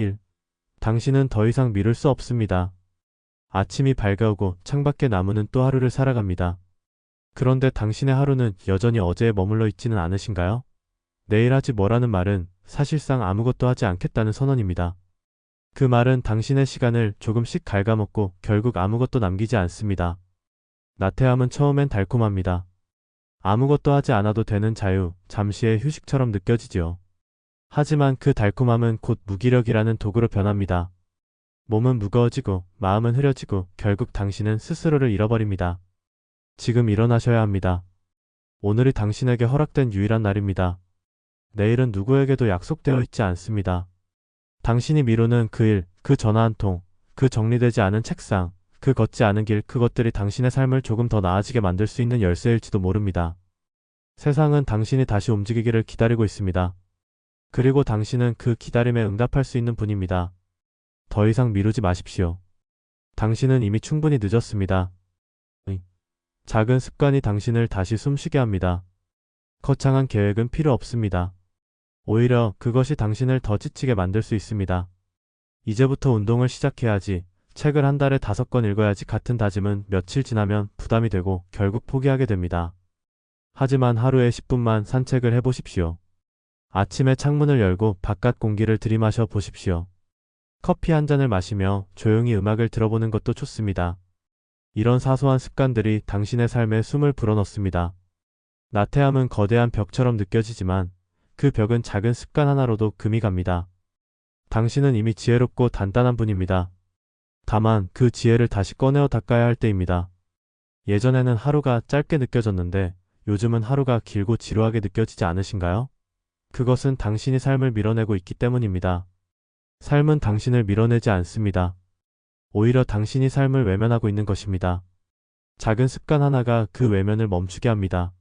1. 당신은 더 이상 미룰 수 없습니다. 아침이 밝아오고 창밖에 나무는 또 하루를 살아갑니다. 그런데 당신의 하루는 여전히 어제에 머물러 있지는 않으신가요? 내일 하지 뭐라는 말은 사실상 아무것도 하지 않겠다는 선언입니다. 그 말은 당신의 시간을 조금씩 갉아먹고 결국 아무것도 남기지 않습니다. 나태함은 처음엔 달콤합니다. 아무것도 하지 않아도 되는 자유, 잠시의 휴식처럼 느껴지지요. 하지만 그 달콤함은 곧 무기력이라는 도구로 변합니다. 몸은 무거워지고 마음은 흐려지고 결국 당신은 스스로를 잃어버립니다. 지금 일어나셔야 합니다. 오늘이 당신에게 허락된 유일한 날입니다. 내일은 누구에게도 약속되어 있지 않습니다. 당신이 미루는 그 일, 그 전화 한 통, 그 정리되지 않은 책상, 그 걷지 않은 길, 그것들이 당신의 삶을 조금 더 나아지게 만들 수 있는 열쇠일지도 모릅니다. 세상은 당신이 다시 움직이기를 기다리고 있습니다. 그리고 당신은 그 기다림에 응답할 수 있는 분입니다. 더 이상 미루지 마십시오. 당신은 이미 충분히 늦었습니다. 의. 작은 습관이 당신을 다시 숨쉬게 합니다. 거창한 계획은 필요 없습니다. 오히려 그것이 당신을 더 지치게 만들 수 있습니다. 이제부터 운동을 시작해야지, 책을 한 달에 다섯 권 읽어야지 같은 다짐은 며칠 지나면 부담이 되고 결국 포기하게 됩니다. 하지만 하루에 10분만 산책을 해보십시오. 아침에 창문을 열고 바깥 공기를 들이마셔 보십시오. 커피 한 잔을 마시며 조용히 음악을 들어보는 것도 좋습니다. 이런 사소한 습관들이 당신의 삶에 숨을 불어넣습니다. 나태함은 거대한 벽처럼 느껴지지만 그 벽은 작은 습관 하나로도 금이 갑니다. 당신은 이미 지혜롭고 단단한 분입니다. 다만 그 지혜를 다시 꺼내어 닦아야 할 때입니다. 예전에는 하루가 짧게 느껴졌는데 요즘은 하루가 길고 지루하게 느껴지지 않으신가요? 그것은 당신이 삶을 밀어내고 있기 때문입니다. 삶은 당신을 밀어내지 않습니다. 오히려 당신이 삶을 외면하고 있는 것입니다. 작은 습관 하나가 그 외면을 멈추게 합니다.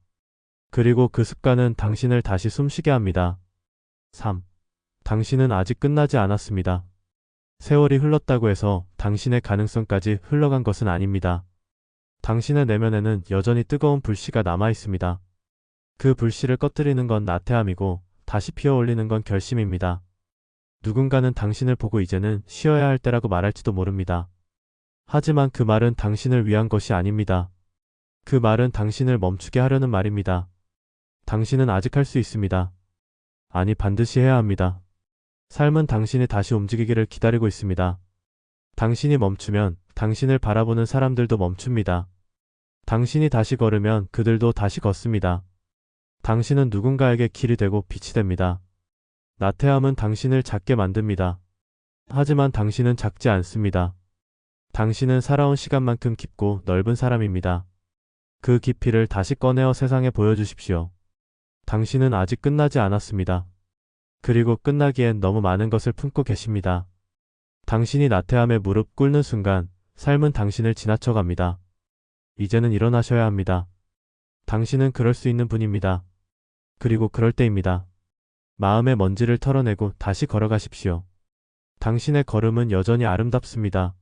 그리고 그 습관은 당신을 다시 숨쉬게 합니다. 3. 당신은 아직 끝나지 않았습니다. 세월이 흘렀다고 해서 당신의 가능성까지 흘러간 것은 아닙니다. 당신의 내면에는 여전히 뜨거운 불씨가 남아 있습니다. 그 불씨를 꺼뜨리는 건 나태함이고 다시 피어 올리는 건 결심입니다. 누군가는 당신을 보고 이제는 쉬어야 할 때라고 말할지도 모릅니다. 하지만 그 말은 당신을 위한 것이 아닙니다. 그 말은 당신을 멈추게 하려는 말입니다. 당신은 아직 할 수 있습니다. 아니, 반드시 해야 합니다. 삶은 당신이 다시 움직이기를 기다리고 있습니다. 당신이 멈추면 당신을 바라보는 사람들도 멈춥니다. 당신이 다시 걸으면 그들도 다시 걷습니다. 당신은 누군가에게 길이 되고 빛이 됩니다. 나태함은 당신을 작게 만듭니다. 하지만 당신은 작지 않습니다. 당신은 살아온 시간만큼 깊고 넓은 사람입니다. 그 깊이를 다시 꺼내어 세상에 보여주십시오. 당신은 아직 끝나지 않았습니다. 그리고 끝나기엔 너무 많은 것을 품고 계십니다. 당신이 나태함에 무릎 꿇는 순간 삶은 당신을 지나쳐 갑니다. 이제는 일어나셔야 합니다. 당신은 그럴 수 있는 분입니다. 그리고 그럴 때입니다. 마음의 먼지를 털어내고 다시 걸어가십시오. 당신의 걸음은 여전히 아름답습니다.